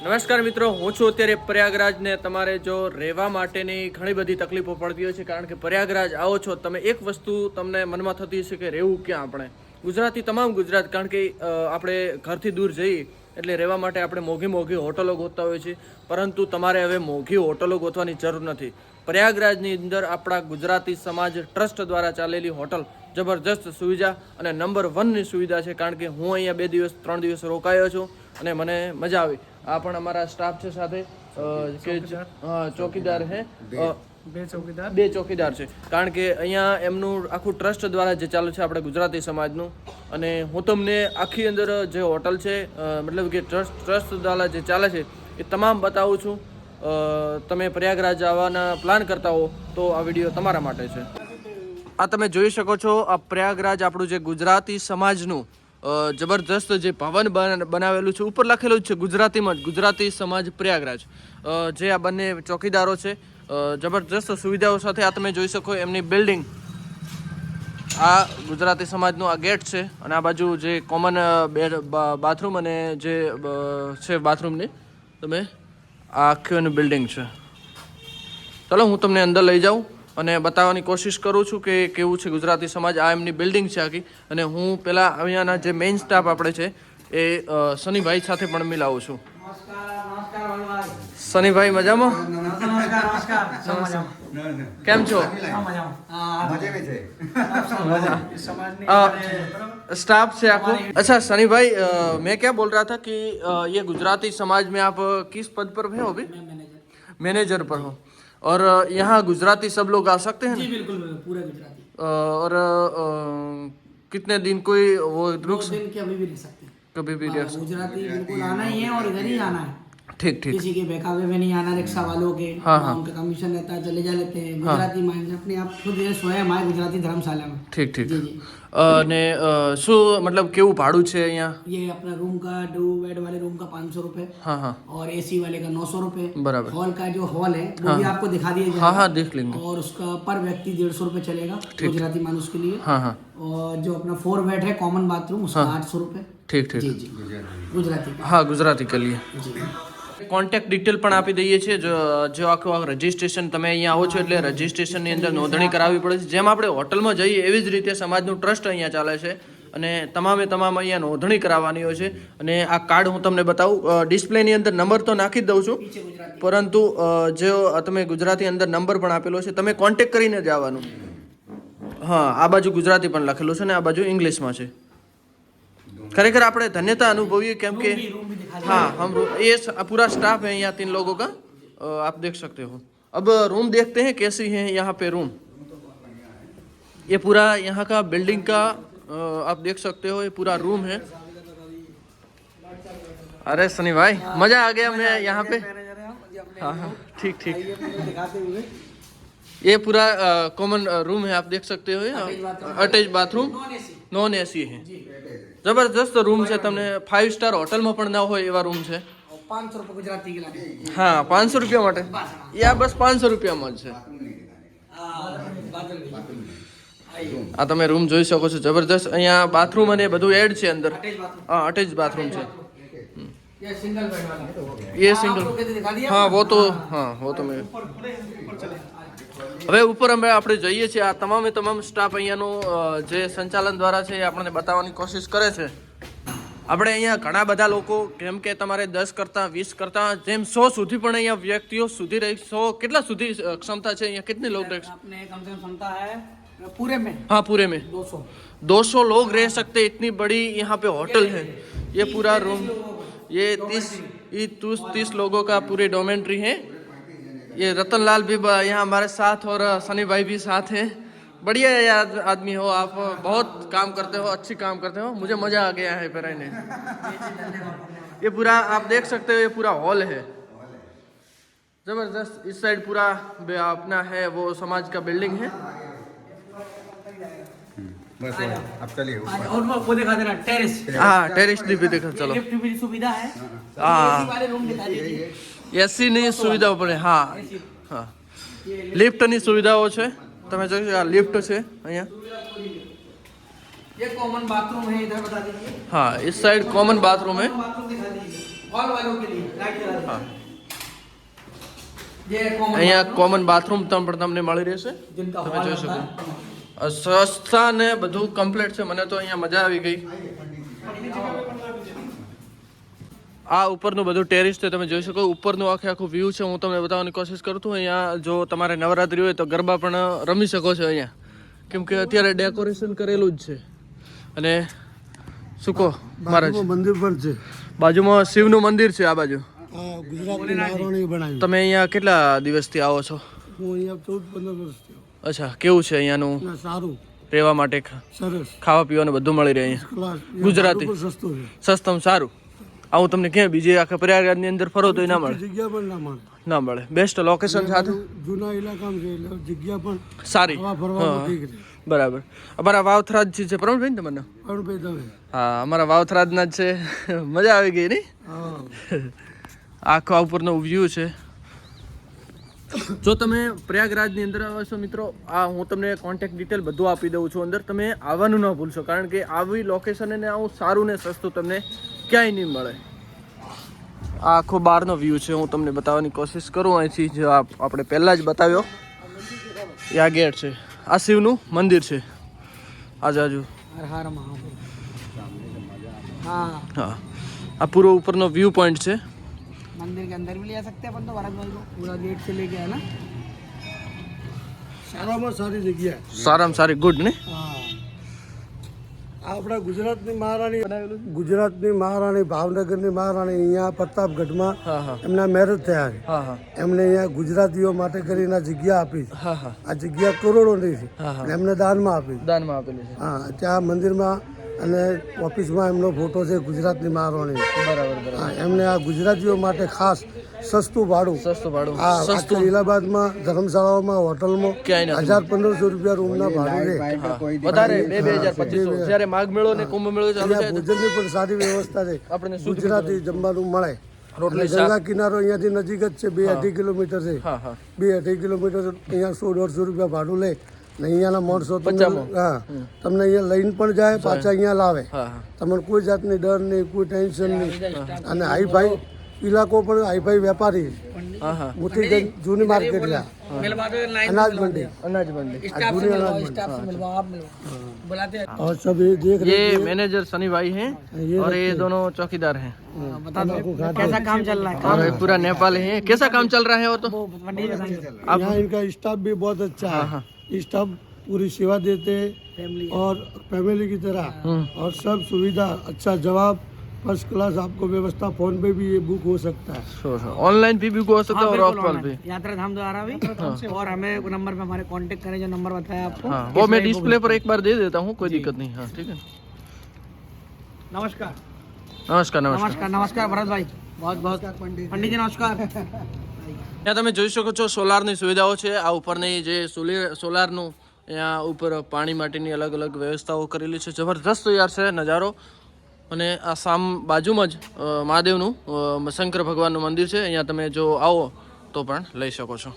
નમસ્કાર મિત્રો, હું છું અત્યારે પ્રયાગરાજને તમારે જો રહેવા માટેની ઘણી બધી તકલીફો પડતી હોય છે, કારણ કે પ્રયાગરાજ આવો છો, તમે એક વસ્તુ તમને મનમાં થતી હશે કે રહેવું ક્યાં આપણે? ગુજરાતી તમામ ગુજરાત, કારણ કે આપણે ઘરથી દૂર જઈએ એટલે રહેવા માટે આપણે મોઘી મોઘી હોટલો ગોતતા હોઈએ છીએ, પરંતુ તમારે હવે મોઘી હોટલો ગોતવાની જરૂર નથી. પ્રયાગરાજની અંદર આપણા ગુજરાતી સમાજ ટ્રસ્ટ દ્વારા ચાલેલી હોટલ જબરજસ્ત સુવિધા અને નંબર વનની સુવિધા છે, કારણ કે હું અહીંયા બે દિવસ, ત્રણ દિવસ રોકાયો છું અને મને મજા આવી. આ પણ અમારા સ્ટાફ છે સાથે. કે ચોકીદાર? હે. બે. ચોકીદાર? બે ચોકીદાર છે. કારણ કે અહીંયા એમનું આખું ટ્રસ્ટ દ્વારા જે ચાલુ છે આપણે ગુજરાતી સમાજનું. અને હું તમને આખી અંદર જે હોટલ છે મતલબ કે ટ્રસ્ટ ટ્રસ્ટ દ્વારા જે ચાલે છે એ તમામ બતાવું છું. તમે પ્રયાગરાજ આવવાના પ્લાન કરતા હો તો આ વીડિયો તમારા માટે છે. આ તમે જોઈ શકો છો આ પ્રયાગરાજ આપણું જે ગુજરાતી સમાજનું જબરજસ્ત જે ભવન બન- બનાવેલું છે, ઉપર લખેલું છે, ગુજરાતીમાં જ, ગુજરાતી સમાજ પ્રયાગરાજ. જે આ બંને ચોકીદારો છે જબરજસ્ત સુવિધાઓ સાથે આ તમે જોઈ શકો, એમની બિલ્ડિંગ. આ ગુજરાતી સમાજનું આ ગેટ છે, અને આ બાજુ જે કોમન બાથરૂમ અને જે છે બાથરૂમની, તમે, આ આખી બિલ્ડિંગ છે. ચલો, હું તમને અંદર લઈ જાઉં. અને બતાવવાની કોશિશ કરું છું કે કેવું છે ગુજરાતી સમાજ. આ એમની બિલ્ડિંગ છે આખી. અને હું પહેલાં અહીંયાના જે મેઇન સ્ટાફ આપણે છે એ શનિભાઈ સાથે પણ મિલાવું છું. શનિભાઈ મજામાં? કેમ છો? સ્ટાફ છે આખો. અચ્છા શનિભાઈ મેં ક્યાં બોલ રહા થા કે યે ગુજરાતી સમાજ મેં આપ કિસ પદ પર હે અભી? મેનેજર પર હો. हो हो और यहाँ गुजराती सब लोग आ सकते हैं जी बिल्कुल पूरा पूरे गुजराती। और कितने दिन कोई वो रुक दिन के अभी भी रह सकते हैं। कभी भी रह सकते गुजराती बिल्कुल आना ही है और इधर ही आना है। ठीक ठीक किसी के बहकावे में नहीं आना रिक्शा वालों के हाँ, हाँ। उनका कमीशन रहता है चले जा लेते हैं गुजराती माइंड अपने आप खुद ये स्वयं आए गुजराती धर्मशाला में ઠીક ઠીક जी जी અને અ, શું મતલબ કેવું ભાડું છે અહીંયા ये अपना रूम का डू बेड वाले रूम का पाँच सौ रुपये हाँ हाँ और एसी वाले का नौ सौ रुपये बराबर हॉल का जो हॉल है वो भी आपको दिखा दिया हाँ जाएगा हाँ देख लेंगे और उसका पर व्यक्ति डेढ़ सौ रुपये चलेगा गुजराती मानुष के लिए हाँ हाँ और जो अपना फोर बेड है कॉमन बाथरूम उसका आठ सौ रुपये ठीक ठीक जी जी गुजराती का હા ગુજરાતી કે લીએ जी કોન્ટેક્ટ ડિટેલ પણ આપી દઈએ છીએ. જો જો આખું રજિસ્ટ્રેશન તમે અહીંયા આવો છો એટલે રજિસ્ટ્રેશનની અંદર નોંધણી કરાવવી પડે છે. જેમ આપણે હોટલમાં જઈએ એવી જ રીતે સમાજનું ટ્રસ્ટ અહીંયા ચાલે છે અને તમામે તમામ અહીંયા નોંધણી કરાવવાની હોય છે. અને આ કાર્ડ હું તમને બતાવું. ડિસ્પ્લેની અંદર નંબર તો નાખી દઉં છું. પરંતુ જો તમે ગુજરાતી અંદર નંબર પણ આપેલો છે, તમે કોન્ટેક્ટ કરીને જ આવવાનું. હા, આ બાજુ ગુજરાતી પણ લખેલું છે ને આ બાજુ ઇંગ્લિશમાં છે. खरेखर આપણે धन्यता अनुभवी કેમ કે हाँ हम रू- ये स- पूरा स्टाफ है यहाँ तीन लोगों का अ, आप देख सकते हो अब रूम देखते हैं कैसी है यहाँ पे रूम ये पूरा यहाँ का बिल्डिंग का अ, आप देख सकते हो ये पूरा रूम है अरे सनी भाई मजा आ गया मैं यहाँ पे हाँ हाँ ठीक ठीक दिखाते हुए ये पूरा कॉमन रूम है आप देख सकते हो अटैच बाथरूम નોન એસી છે જબરજસ્ત રૂમ છે તમને ફાઇવ સ્ટાર હોટલમાં પણ ના હોય એવા રૂમ છે और पाँच सौ रुपये गुजराती के लाने હા પાંચસો રૂપિયા માટે એ આ બસ પાંચસો રૂપિયામાં જ છે આ તમે રૂમ જોઈ શકો છો જબરજસ્ત અહીંયા બાથરૂમ અને બધું એડ છે અંદર હા અટેચ બાથરૂમ છે ये सिंगल बेड वाला ये सिंगल आपको कैसे दिखा दिया हाँ वो तो हाँ वो तो मैं હવે ઉપર અમે આપણે જોઈએ છીએ આ તમામે તમામ સ્ટાફ અહીંયાનો જે સંચાલન દ્વારા છે એ આપણને બતાવવાની કોશિશ કરે છે. આપણે અહીંયા ઘણા બધા લોકો કેમ કે તમારે દસ કરતાં વીસ કરતાં જેમ સો સુધી પણ અહીંયા વ્યક્તિઓ સુધી રહી સો કેટલા સુધી ક્ષમતા છે અહીંયા? કેટલી લોગ ક્ષમતા है पूरे में દોસો. पूरे રહે 200 200 लोग रह सकते इतनी बड़ी यहाँ पे होटल है ये पूरा रूम ये तीस ये तीस लोगों ये रतन लाल भी यहाँ हमारे साथ और सनी भाई भी साथ हैं। बढ़िया है यार आदमी हो आप बहुत काम करते हो अच्छी काम करते हो। मुझे मज़ा आ गया है पर ये पूरा आप देख सकते हो ये पूरा हॉल है। ज़बरदस्त इस साइड पूरा अपना है वो समाज का बिल्डिंग है। हम्म, बस आप चलिए और वो दिखा देना टेरेस। हाँ टेरेस भी दिखा चलो। लिफ्ट भी सुविधा है। हाँ। एसी वाले रूम दिखा दीजिए એસીની સુવિધાઓ પણ હા હા લિફ્ટની સુવિધાઓ છે તમે જોઈ આ લિફ્ટ છે અહીંયા ये कॉमन बाथरूम है इधर बता दीजिए हाँ इस साइड कॉमन बाथरूम है बाथरूम दिखा दीजिए हॉल वालों के लिए लाइट जला दें। हाँ ये common અહીંયા bathroom, કોમન બાથરૂમ પણ તમને મળી રહેશે जिनका તમે हॉल જોઈ होता શકો है અ, સસ્તા ને બધું કમ્પ્લીટ છે મને તો અહીંયા મજા આવી ગઈ આ ઉપરનું બધું ટેરિસ છે તમે જોઈ શકો. ઉપરનું આખે આખું વ્યૂ છે હું તમને બતાવવાની કોશિશ કરું છું. અહીંયા જો તમારે નવરાત્રી હોય તો ગરબા પણ રમી શકો છો અહીંયા. કેમ કે અત્યારે ડેકોરેશન કરેલું જ છે. અને શું કહો મહારાજ? મંદિર પણ છે. બાજુમાં શિવનું મંદિર છે આ બાજુ. તમે અહીંયા કેટલા દિવસથી આવો છો? હું અહીંયા ચૌદ પંદર વર્ષ અચ્છા કેવું છે અહીંયાનું? સારું. રહેવા માટે સરસ. ખાવા પીવાનું બધું મળી રહે અહીંયા. ગુજરાતી. સસ્તું સસ્તમ સારું. આવું તમને ક્યાં બીજે આખા પ્રયાગરાજની અંદર ફરો તો ના મળે. જગ્યા પણ ના મળે. ના મળે. બેસ્ટ લોકેશન સાથે? જૂના ઇલાકામાં છે એટલે જગ્યા પણ સારી. બરાબર. અમારા વાવથરાજ છે પ્રવીણભાઈ ને તમને હા અમારા વાવથરાજના જ છે. મજા આવી ગઈ નહીં હા. આખો ઉપરનો વ્યૂ છે. જો તમે પ્રયાગરાજની અંદર આવો છો મિત્રો આ હું તમને કોન્ટેક્ટ ડિટેલ બધું આપી દઉં છું અંદર. તમે આવવાનું ન ભૂલશો કારણ કે આવી લોકેશન અને આવું સારું ને સસ્તું તમને ક્યાંય નહીં મળે આ આખો બહારનો વ્યૂ છે હું તમને બતાવવાની કોશિશ કરું અહીંથી જે આપ- આપણે પહેલાં જ બતાવ્યો એ આ ગેટ છે આ શિવનું મંદિર છે આજુ हर हर महादेव हाँ હા આ પૂરો ઉપરનો વ્યૂ પોઈન્ટ છે मंदिर के अंदर भी ले जा सकते हैं अपन तो भरत भाई को पूरा गेट से लेके है ना સારામાં સારી જગ્યા સારામાં સારી ગુડ ને હા આપણા ગુજરાતની મહારાણી ગુજરાતની મહારાણી ભાવનગરની મહારાણી અહીંયા પ્રતાપગઢમાં એમના મેરેજ થયા છે. એમને અહીંયા ગુજરાતીઓ માટે કરીને જગ્યા આપી છે. હા હા. આ જગ્યા કરોડોની છે. એમને દાનમાં આપી દાનમાં આપેલી છે. હા ત્યાં મંદિરમાં અને ઓફિસમાં એમનો ફોટો છે ગુજરાતની મહારાણી બરાબર બરાબર. હા એમને આ ગુજરાતીઓ માટે ખાસ સસ્તું ભાડું. સસ્તું ભાડું. હા સસ્તું. ઇલાહાબાદમાં ધર્મશાળાઓમાં હોટલમાં હજાર પંદરસો રૂપિયા રૂમના ભાડું છે. વધારે બે બે હજાર પચીસો. જ્યારે માઘ મેળો ને કુંભ મેળો ચાલુ થાય ભોજનની પણ સારી વ્યવસ્થા છે. આપણને ગુજરાતી જમવાનું મળે. રોટલી ગંગા કિનારો અહીંયાથી નજીક જ છે બે અઢી કિલોમીટર છે. હા હા. બે અઢી કિલોમીટર અહીંયા સો દોઢસો રૂપિયા ભાડું લે. ને અહીંયાના માણસો તમને પચામાં. હા તમને અહીંયા લઈને પણ જાય પાછા અહીંયા લાવે હા હા તમને કોઈ જાતની ડર નહીં કોઈ ટેન્શન નહીં અને હાઈફાઈ ઇલાકો પણ હાઈફાઈ વેપારી હા હા મોટી જૂની માર્કેટ છે આ. मिलवा दो लाइन अनाज मंडी अनाज मंडी स्टाफ से मिलवाओ स्टाफ से मिलवाओ आप मिलवाओ बुलाते हैं और सब ये देख रहे ये मैनेजर सनी भाई हैं और ये दोनों चौकीदार हैं बता दो कैसा काम चल रहा है और ये पूरा नेपाल है कैसा काम चल रहा है और तो वो पंडित जी बताएंगे यहाँ इनका स्टाफ भी बहुत अच्छा है स्टाफ पूरी सेवा देते हैं और फैमिली की तरह। हाँ। और सब सुविधा अच्छा जवाब फ़र्स्ट क्लास आपको व्यवस्था फ़ोन पे भी ये बुक हो सकता है। ऑनलाइन भी बुक हो सकता है हाँ, और ऑफ़ कॉल भी यात्रा धाम द्वारा भी। हाँ। और हमें नंबर पे हमारे कांटेक्ट करें जो नंबर बताया आपको। हाँ। वो मैं डिस्प्ले पर एक बार दे देता हूँ कोई दिक्कत नहीं। हाँ ठीक है। नमस्कार। नमस्कार नमस्कार। नमस्कार भरत भाई। बहुत बहुत। पंडित जी नमस्कार। ત્યાં તમે જોઈ શકો છો સોલારની સુવિધાઓ છે. આ ઉપરની જે સોલર સોલારનું અહીંયા ઉપર પાણી માટેની અલગ અલગ વ્યવસ્થાઓ કરેલી છે. જબરદસ્ત યાર છે નજારો. અને આ સામ, બાજુમાં જ મહાદેવનું શંકર ભગવાનનું મંદિર છે. અહીંયા તમે જો આવો તો પણ લઈ શકો છો.